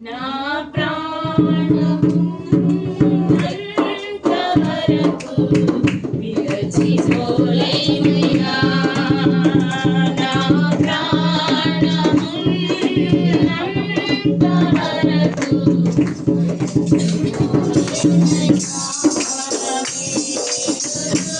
నా ప్రాణము అంతవరకు విరచిపోలేమయ్యా నా ప్రాణము అంతవరకు